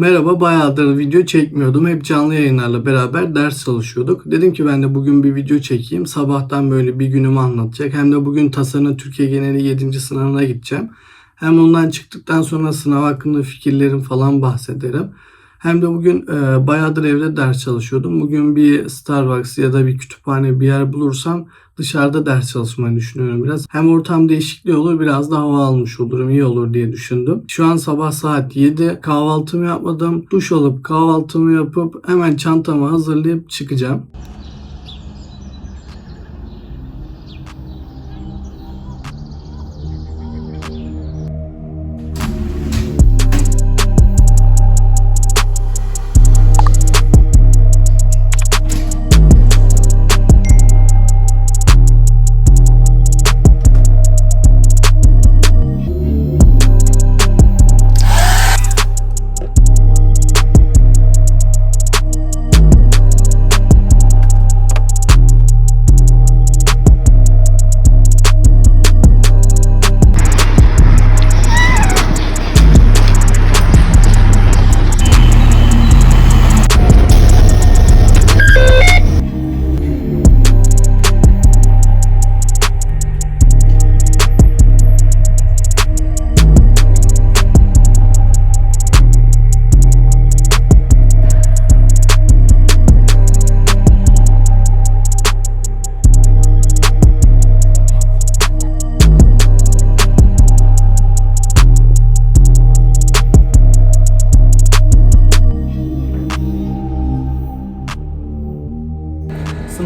Merhaba, bayağıdır video çekmiyordum. Hep canlı yayınlarla beraber ders çalışıyorduk. Dedim ki ben de bugün bir video çekeyim. Sabahtan böyle bir günümü anlatacak. Hem de bugün tasarının Türkiye geneli 7. sınavına gideceğim. Hem ondan çıktıktan sonra sınav hakkında fikirlerim falan bahsederim. Hem de bugün e, bayağıdır evde ders çalışıyordum. Bugün bir Starbucks ya da bir kütüphane bir yer bulursam dışarıda ders çalışmayı düşünüyorum biraz. Hem ortam değişikliği olur biraz da hava almış olurum iyi olur diye düşündüm. Şu an sabah saat 7 kahvaltımı yapmadım. Duş alıp kahvaltımı yapıp hemen çantamı hazırlayıp çıkacağım.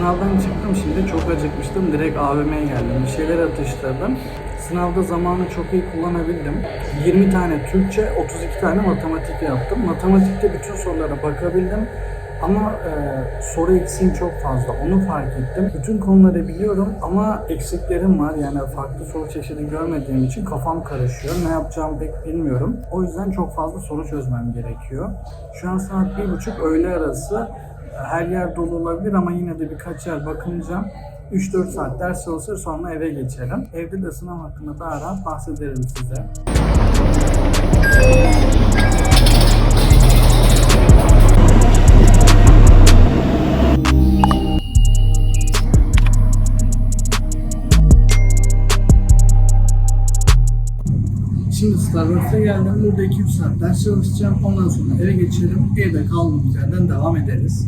Sınavdan çıktım şimdi çok acıkmıştım. Direkt AVM'ye geldim. Bir şeyler atıştırdım. Sınavda zamanı çok iyi kullanabildim. 20 tane Türkçe, 32 tane matematik yaptım. Matematikte bütün sorulara bakabildim. Ama e, soru eksiğim çok fazla. Onu fark ettim. Bütün konuları biliyorum ama eksiklerim var. Yani farklı soru çeşidi görmediğim için kafam karışıyor. Ne yapacağımı pek bilmiyorum. O yüzden çok fazla soru çözmem gerekiyor. Şu an saat bir buçuk öğle arası. Her yer dolu olabilir ama yine de birkaç yer bakınacağım. 3-4 saat ders çalışır sonra eve geçerim. Evde de sınav hakkında daha rahat bahsederim size. Şimdi Starbucks'a geldim. Burada 2-3 saat ders çalışacağım. Ondan sonra eve geçerim. Evde kaldığımız yerden devam ederiz.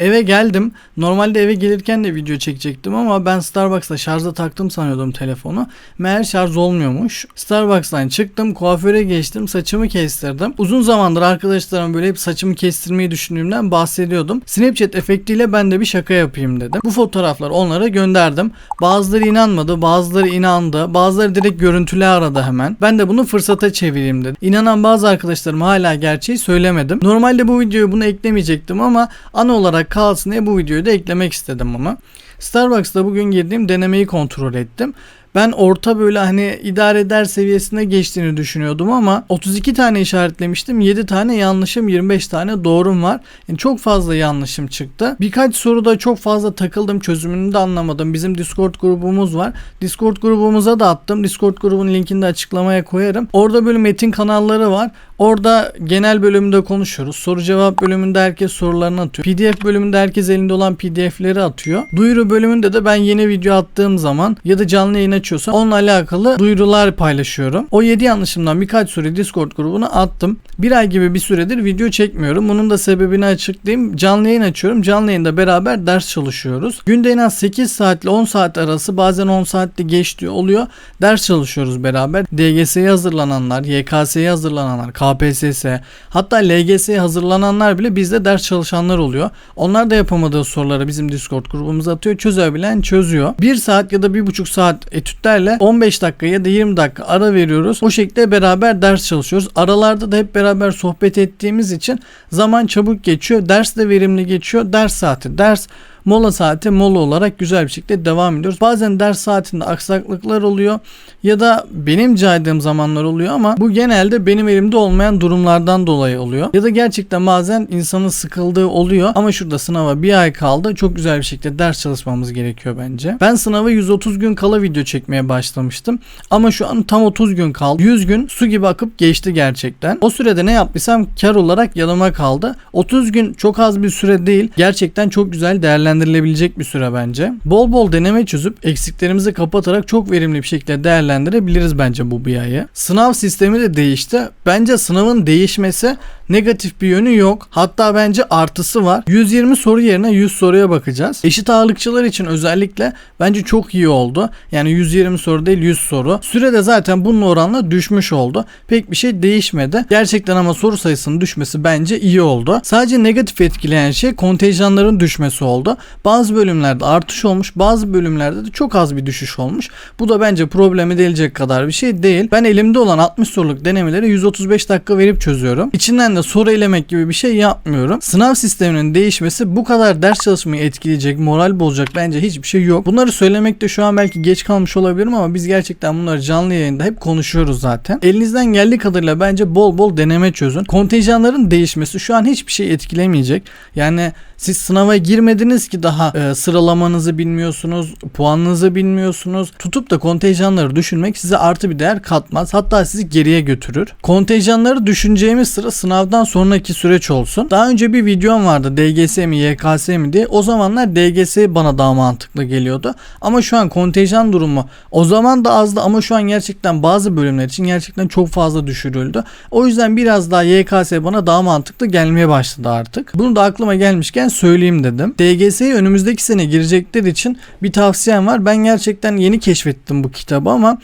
Eve geldim. Normalde eve gelirken de video çekecektim ama ben Starbucks'ta şarja taktım sanıyordum telefonu. Meğer şarj olmuyormuş. Starbucks'tan çıktım, kuaföre geçtim, saçımı kestirdim. Uzun zamandır arkadaşlarım böyle hep saçımı kestirmeyi düşündüğümden bahsediyordum. Snapchat efektiyle ben de bir şaka yapayım dedim. Bu fotoğrafları onlara gönderdim. Bazıları inanmadı, bazıları inandı, bazıları direkt görüntülü aradı hemen. Ben de bunu fırsata çevireyim dedim. İnanan bazı arkadaşlarım hala gerçeği söylemedim. Normalde bu videoyu bunu eklemeyecektim ama ana olarak kalsın diye bu videoyu da eklemek istedim ama. Starbucks'ta bugün girdiğim denemeyi kontrol ettim. Ben orta böyle hani idare eder seviyesine geçtiğini düşünüyordum ama 32 tane işaretlemiştim. 7 tane yanlışım 25 tane doğrum var. Yani çok fazla yanlışım çıktı. Birkaç soruda çok fazla takıldım çözümünü de anlamadım. Bizim Discord grubumuz var. Discord grubumuza da attım. Discord grubunun linkini de açıklamaya koyarım. Orada böyle metin kanalları var. Orada genel bölümünde konuşuyoruz. Soru cevap bölümünde herkes sorularını atıyor. PDF bölümünde herkes elinde olan PDF'leri atıyor. Duyuru bölümünde de ben yeni video attığım zaman ya da canlı yayın açıyorsam onunla alakalı duyurular paylaşıyorum. O 7 yanlışımdan birkaç soru Discord grubuna attım. Bir ay gibi bir süredir video çekmiyorum. Bunun da sebebini açıklayayım. Canlı yayın açıyorum. Canlı yayında beraber ders çalışıyoruz. Günde en az 8 saat ile 10 saat arası bazen 10 saatte geçtiği oluyor. Ders çalışıyoruz beraber. DGS'ye hazırlananlar, YKS'ye hazırlananlar, KPSS hatta LGS'ye hazırlananlar bile bizde ders çalışanlar oluyor. Onlar da yapamadığı soruları bizim Discord grubumuza atıyor. Çözebilen çözüyor. 1 saat ya da 1,5 saat etütlerle 15 dakika ya da 20 dakika ara veriyoruz. O şekilde beraber ders çalışıyoruz. Aralarda da hep beraber sohbet ettiğimiz için zaman çabuk geçiyor. Ders de verimli geçiyor. Ders saati, ders Mola saati mola olarak güzel bir şekilde devam ediyoruz. Bazen ders saatinde aksaklıklar oluyor ya da benim caydığım zamanlar oluyor ama bu genelde benim elimde olmayan durumlardan dolayı oluyor. Ya da gerçekten bazen insanın sıkıldığı oluyor ama şurada sınava bir ay kaldı. Çok güzel bir şekilde ders çalışmamız gerekiyor bence. Ben sınava 130 gün kala video çekmeye başlamıştım. Ama şu an tam 30 gün kaldı. 100 gün su gibi akıp geçti gerçekten. O sürede ne yaptıysam kar olarak yanıma kaldı. 30 gün çok az bir süre değil. Gerçekten çok güzel değerlendirilebilecek bir süre bence. Bol bol deneme çözüp eksiklerimizi kapatarak çok verimli bir şekilde değerlendirebiliriz bence bu bir ayı. Sınav sistemi de değişti. Bence sınavın değişmesi negatif bir yönü yok. Hatta bence artısı var. 120 soru yerine 100 soruya bakacağız. Eşit ağırlıkçılar için özellikle bence çok iyi oldu. Yani 120 soru değil 100 soru. Süre de zaten bunun oranla düşmüş oldu. Pek bir şey değişmedi. Gerçekten ama soru sayısının düşmesi bence iyi oldu. Sadece negatif etkileyen şey kontenjanların düşmesi oldu. Bazı bölümlerde artış olmuş, bazı bölümlerde de çok az bir düşüş olmuş. Bu da bence problemi edilecek kadar bir şey değil. Ben elimde olan 60 soruluk denemeleri 135 dakika verip çözüyorum. İçinden de soru elemek gibi bir şey yapmıyorum. Sınav sisteminin değişmesi bu kadar ders çalışmayı etkileyecek, moral bozacak bence hiçbir şey yok. Bunları söylemekte şu an belki geç kalmış olabilirim ama biz gerçekten bunları canlı yayında hep konuşuyoruz zaten. Elinizden geldiği kadarıyla bence bol bol deneme çözün. Kontenjanların değişmesi şu an hiçbir şey etkilemeyecek. Yani siz sınava girmediniz ki daha e, sıralamanızı bilmiyorsunuz, puanınızı bilmiyorsunuz. Tutup da kontenjanları düşünmek size artı bir değer katmaz. Hatta sizi geriye götürür. Kontenjanları düşüneceğimiz sıra sınavdan sonraki süreç olsun. Daha önce bir videom vardı DGS mi YKS mi diye. O zamanlar DGS bana daha mantıklı geliyordu. Ama şu an kontenjan durumu o zaman da azdı ama şu an gerçekten bazı bölümler için gerçekten çok fazla düşürüldü. O yüzden biraz daha YKS bana daha mantıklı gelmeye başladı artık. Bunu da aklıma gelmişken söyleyeyim dedim. DGS'ye önümüzdeki sene girecekler için bir tavsiyem var. Ben gerçekten yeni keşfettim bu kitabı ama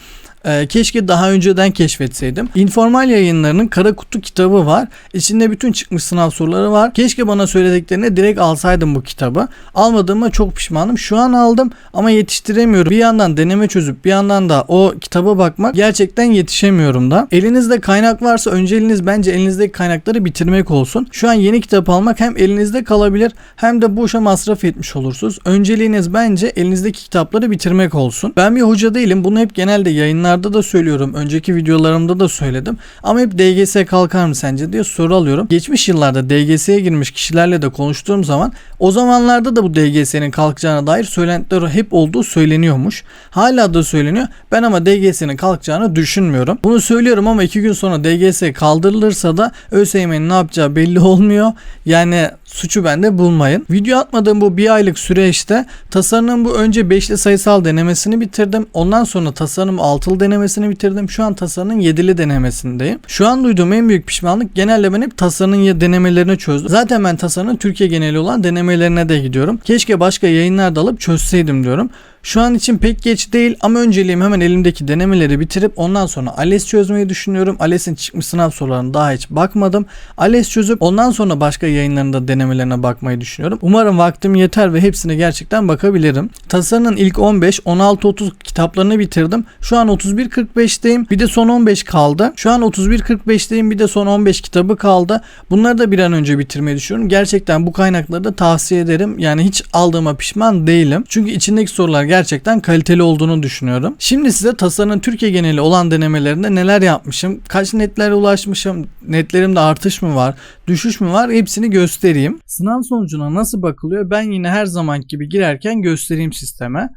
ee, keşke daha önceden keşfetseydim. Informal yayınlarının Kara Kutu kitabı var. İçinde bütün çıkmış sınav soruları var. Keşke bana söylediklerine direkt alsaydım bu kitabı. Almadığıma çok pişmanım. Şu an aldım ama yetiştiremiyorum. Bir yandan deneme çözüp bir yandan da o kitaba bakmak gerçekten yetişemiyorum da. Elinizde kaynak varsa önceliğiniz bence elinizdeki kaynakları bitirmek olsun. Şu an yeni kitap almak hem elinizde kalabilir hem de boşa masraf etmiş olursunuz. Önceliğiniz bence elinizdeki kitapları bitirmek olsun. Ben bir hoca değilim. Bunu hep genelde yayınlar yayınlarda da söylüyorum. Önceki videolarımda da söyledim. Ama hep DGS kalkar mı sence diye soru alıyorum. Geçmiş yıllarda DGS'ye girmiş kişilerle de konuştuğum zaman o zamanlarda da bu DGS'nin kalkacağına dair söylentiler hep olduğu söyleniyormuş. Hala da söyleniyor. Ben ama DGS'nin kalkacağını düşünmüyorum. Bunu söylüyorum ama iki gün sonra DGS kaldırılırsa da ÖSYM'nin ne yapacağı belli olmuyor. Yani suçu bende bulmayın. Video atmadığım bu bir aylık süreçte tasarımın bu önce beşli sayısal denemesini bitirdim. Ondan sonra tasarım altılı denemesini bitirdim. Şu an tasarımın yedili denemesindeyim. Şu an duyduğum en büyük pişmanlık genelde ben hep tasarımın denemelerini çözdüm. Zaten ben tasarımın Türkiye geneli olan denemelerine de gidiyorum. Keşke başka yayınlarda alıp çözseydim diyorum. Şu an için pek geç değil ama önceliğim hemen elimdeki denemeleri bitirip ondan sonra ALES çözmeyi düşünüyorum. ALES'in çıkmış sınav sorularına daha hiç bakmadım. ALES çözüp ondan sonra başka yayınlarında denemelerine bakmayı düşünüyorum. Umarım vaktim yeter ve hepsine gerçekten bakabilirim. Tasarının ilk 15, 16-30 kitaplarını bitirdim. Şu an 31-45'teyim. Bir de son 15 kaldı. Şu an 31-45'teyim. Bir de son 15 kitabı kaldı. Bunları da bir an önce bitirmeyi düşünüyorum. Gerçekten bu kaynakları da tavsiye ederim. Yani hiç aldığıma pişman değilim. Çünkü içindeki sorular gerçekten kaliteli olduğunu düşünüyorum. Şimdi size tasarının Türkiye geneli olan denemelerinde neler yapmışım, kaç netlere ulaşmışım, netlerimde artış mı var, düşüş mü var hepsini göstereyim. Sınav sonucuna nasıl bakılıyor ben yine her zaman gibi girerken göstereyim sisteme.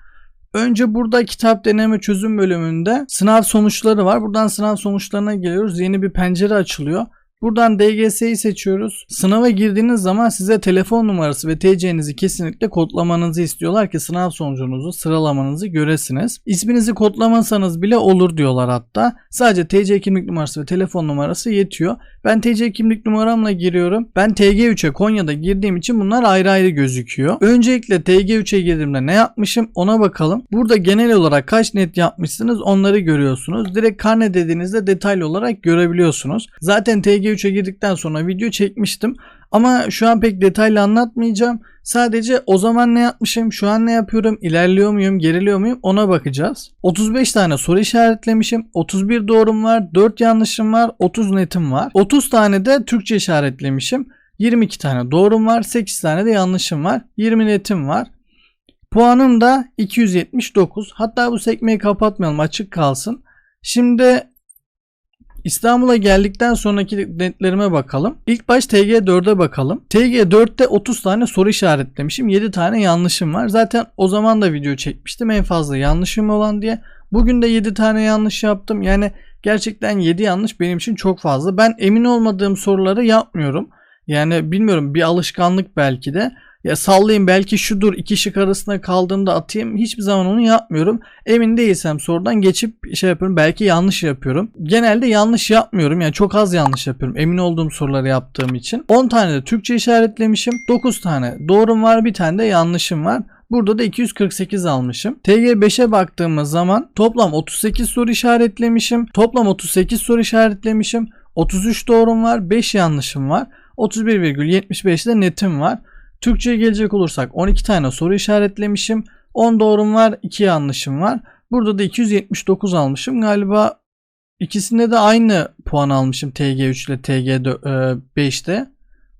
Önce burada kitap deneme çözüm bölümünde sınav sonuçları var. Buradan sınav sonuçlarına geliyoruz. Yeni bir pencere açılıyor. Buradan DGS'yi seçiyoruz. Sınava girdiğiniz zaman size telefon numarası ve TC'nizi kesinlikle kodlamanızı istiyorlar ki sınav sonucunuzu, sıralamanızı göresiniz. İsminizi kodlamasanız bile olur diyorlar hatta. Sadece TC kimlik numarası ve telefon numarası yetiyor. Ben TC kimlik numaramla giriyorum. Ben TG3'e Konya'da girdiğim için bunlar ayrı ayrı gözüküyor. Öncelikle TG3'e girdiğimde ne yapmışım ona bakalım. Burada genel olarak kaç net yapmışsınız onları görüyorsunuz. Direkt karne dediğinizde detaylı olarak görebiliyorsunuz. Zaten TG3'e girdikten sonra video çekmiştim. Ama şu an pek detaylı anlatmayacağım. Sadece o zaman ne yapmışım, şu an ne yapıyorum, ilerliyor muyum, geriliyor muyum ona bakacağız. 35 tane soru işaretlemişim. 31 doğrum var, 4 yanlışım var, 30 netim var. 30 tane de Türkçe işaretlemişim. 22 tane doğrum var. 8 tane de yanlışım var. 20 netim var. Puanım da 279. Hatta bu sekmeyi kapatmayalım açık kalsın. Şimdi İstanbul'a geldikten sonraki netlerime bakalım. İlk baş TG4'e bakalım. TG4'te 30 tane soru işaretlemişim. 7 tane yanlışım var. Zaten o zaman da video çekmiştim en fazla yanlışım olan diye. Bugün de 7 tane yanlış yaptım. Yani gerçekten 7 yanlış benim için çok fazla. Ben emin olmadığım soruları yapmıyorum. Yani bilmiyorum bir alışkanlık belki de. Ya sallayayım belki şudur iki şık arasında kaldığımda atayım. Hiçbir zaman onu yapmıyorum. Emin değilsem sorudan geçip şey yapıyorum. Belki yanlış yapıyorum. Genelde yanlış yapmıyorum. Yani çok az yanlış yapıyorum. Emin olduğum soruları yaptığım için. 10 tane de Türkçe işaretlemişim. 9 tane doğrum var. Bir tane de yanlışım var. Burada da 248 almışım. TG5'e baktığımız zaman toplam 38 soru işaretlemişim. Toplam 38 soru işaretlemişim. 33 doğrum var. 5 yanlışım var. 31,75'de netim var. Türkçe'ye gelecek olursak 12 tane soru işaretlemişim. 10 doğrum var, 2 yanlışım var. Burada da 279 almışım. Galiba ikisinde de aynı puan almışım TG3 ile TG5'te.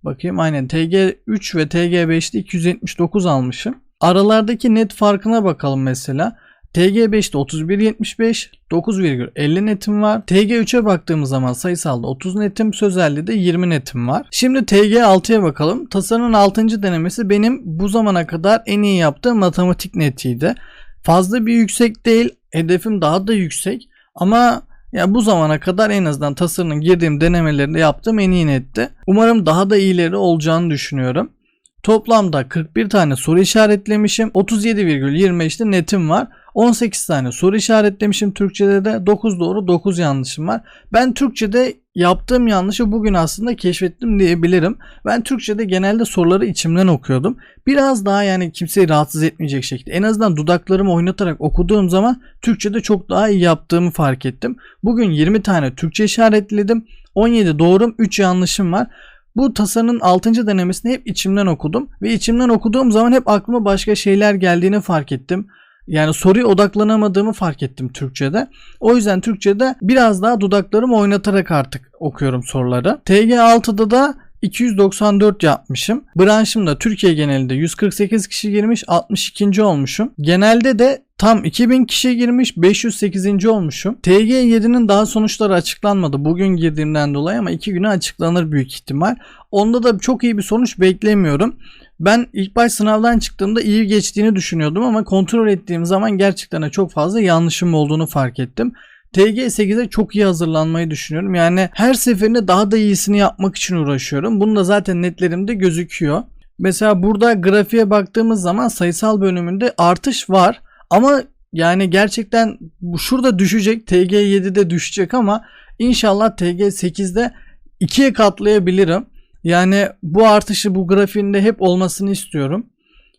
Bakayım aynen TG3 ve TG5'te 279 almışım. Aralardaki net farkına bakalım mesela. TG5'te 31.75 9,50 netim var. TG3'e baktığımız zaman sayısalda 30 netim, sözelde de 20 netim var. Şimdi TG6'ya bakalım. Tasarımın 6. denemesi benim bu zamana kadar en iyi yaptığım matematik netiydi. Fazla bir yüksek değil. Hedefim daha da yüksek. Ama ya bu zamana kadar en azından tasarımın girdiğim denemelerinde yaptığım en iyi netti. Umarım daha da iyileri olacağını düşünüyorum. Toplamda 41 tane soru işaretlemişim. 37,25'te netim var. 18 tane soru işaretlemişim Türkçe'de de 9 doğru 9 yanlışım var. Ben Türkçe'de yaptığım yanlışı bugün aslında keşfettim diyebilirim. Ben Türkçe'de genelde soruları içimden okuyordum. Biraz daha yani kimseyi rahatsız etmeyecek şekilde en azından dudaklarımı oynatarak okuduğum zaman Türkçe'de çok daha iyi yaptığımı fark ettim. Bugün 20 tane Türkçe işaretledim. 17 doğrum 3 yanlışım var. Bu tasarının 6. denemesini hep içimden okudum ve içimden okuduğum zaman hep aklıma başka şeyler geldiğini fark ettim. Yani soruya odaklanamadığımı fark ettim Türkçe'de. O yüzden Türkçe'de biraz daha dudaklarımı oynatarak artık okuyorum soruları. TG6'da da 294 yapmışım. Branşımda Türkiye genelinde 148 kişi girmiş 62. olmuşum. Genelde de tam 2000 kişi girmiş 508. olmuşum. TG7'nin daha sonuçları açıklanmadı bugün girdiğimden dolayı ama 2 güne açıklanır büyük ihtimal. Onda da çok iyi bir sonuç beklemiyorum. Ben ilk baş sınavdan çıktığımda iyi geçtiğini düşünüyordum ama kontrol ettiğim zaman gerçekten çok fazla yanlışım olduğunu fark ettim. TG8'e çok iyi hazırlanmayı düşünüyorum. Yani her seferinde daha da iyisini yapmak için uğraşıyorum. Bunu da zaten netlerimde gözüküyor. Mesela burada grafiğe baktığımız zaman sayısal bölümünde artış var. Ama yani gerçekten şurada düşecek. TG7'de düşecek ama inşallah TG8'de ikiye katlayabilirim. Yani bu artışı bu grafiğinde hep olmasını istiyorum.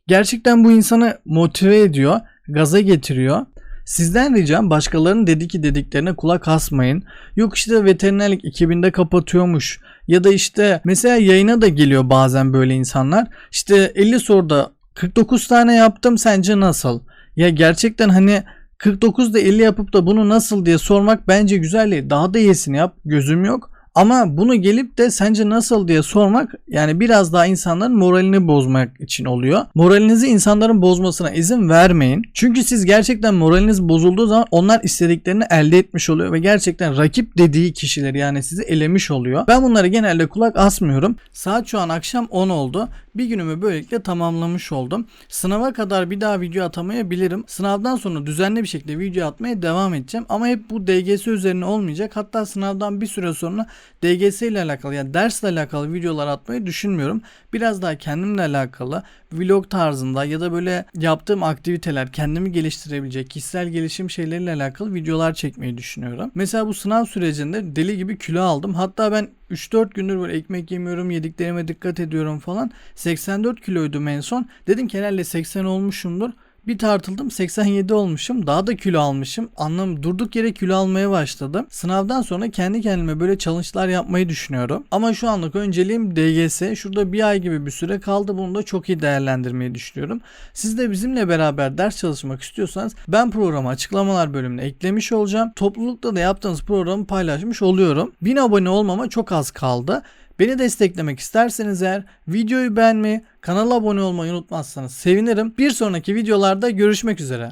Gerçekten bu insanı motive ediyor, gaza getiriyor. Sizden ricam başkalarının dediki dediklerine kulak asmayın. Yok işte veterinerlik 2000'de kapatıyormuş. Ya da işte mesela yayına da geliyor bazen böyle insanlar. İşte 50 soruda 49 tane yaptım sence nasıl? Ya gerçekten hani 49'da 50 yapıp da bunu nasıl diye sormak bence güzel değil. Daha da iyisini yap. Gözüm yok. Ama bunu gelip de sence nasıl diye sormak yani biraz daha insanların moralini bozmak için oluyor. Moralinizi insanların bozmasına izin vermeyin. Çünkü siz gerçekten moraliniz bozulduğu zaman onlar istediklerini elde etmiş oluyor ve gerçekten rakip dediği kişileri yani sizi elemiş oluyor. Ben bunları genelde kulak asmıyorum. Saat şu an akşam 10 oldu. Bir günümü böylelikle tamamlamış oldum. Sınava kadar bir daha video atamayabilirim. Sınavdan sonra düzenli bir şekilde video atmaya devam edeceğim. Ama hep bu DGS üzerine olmayacak. Hatta sınavdan bir süre sonra DGS ile alakalı yani dersle alakalı videolar atmayı düşünmüyorum. Biraz daha kendimle alakalı vlog tarzında ya da böyle yaptığım aktiviteler kendimi geliştirebilecek kişisel gelişim şeyleriyle alakalı videolar çekmeyi düşünüyorum. Mesela bu sınav sürecinde deli gibi kilo aldım. Hatta ben 3-4 gündür böyle ekmek yemiyorum, yediklerime dikkat ediyorum falan. 84 kiloydum en son. Dedim ki herhalde 80 olmuşumdur. Bir tartıldım 87 olmuşum. Daha da kilo almışım. Anlam durduk yere kilo almaya başladım. Sınavdan sonra kendi kendime böyle challenge'lar yapmayı düşünüyorum. Ama şu anlık önceliğim DGS. Şurada bir ay gibi bir süre kaldı. Bunu da çok iyi değerlendirmeyi düşünüyorum. Siz de bizimle beraber ders çalışmak istiyorsanız ben programı açıklamalar bölümüne eklemiş olacağım. Toplulukta da yaptığınız programı paylaşmış oluyorum. 1000 abone olmama çok az kaldı. Beni desteklemek isterseniz eğer videoyu beğenmeyi, kanala abone olmayı unutmazsanız sevinirim. Bir sonraki videolarda görüşmek üzere.